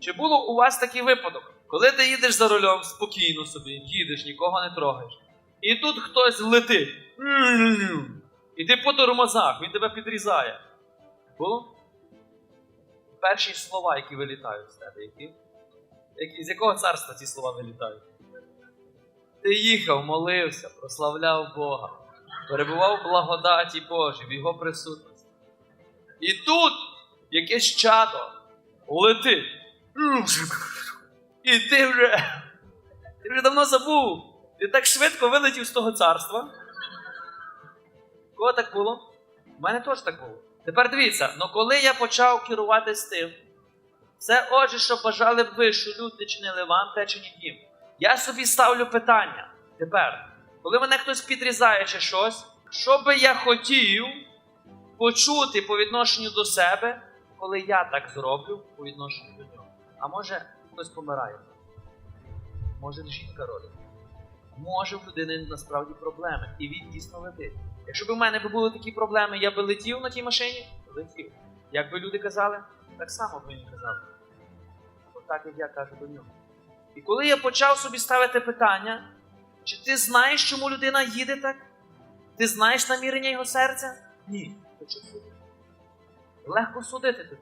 Чи було у вас такий випадок, коли ти їдеш за рулем спокійно собі, їдеш, нікого не трогаєш, і тут хтось летить. І ти по тормозах, він тебе підрізає. Було? Перші слова, які вилітають з тебе, які? які? З якого царства ці слова вилітають? Ти їхав, молився, прославляв Бога, перебував в благодаті Божій, в Його присутності. І тут якесь чадо летить. І ти вже, ти вже давно забув. Ти так швидко вилетів з того царства. Кого так було? У мене теж так було. Тепер дивіться, ну коли я почав керуватись тим, все отже, що бажали б ви, що люди чинили вам, те чи ні їм. Я собі ставлю питання. Тепер, коли мене хтось підрізає чи щось, що би я хотів почути по відношенню до себе, коли я так зроблю по відношенню до нього. А може хтось помирає? Може жінка родить? Може в людини насправді проблеми, і він дійсно летить. Якщо б у мене були такі проблеми, я би летів на тій машині, летів. Як би люди казали, так само б він казав. Отак, як я кажу до нього. І коли я почав собі ставити питання, чи ти знаєш, чому людина їде так? Ти знаєш намірення його серця? Ні. То чи судити? Легко судити тобі.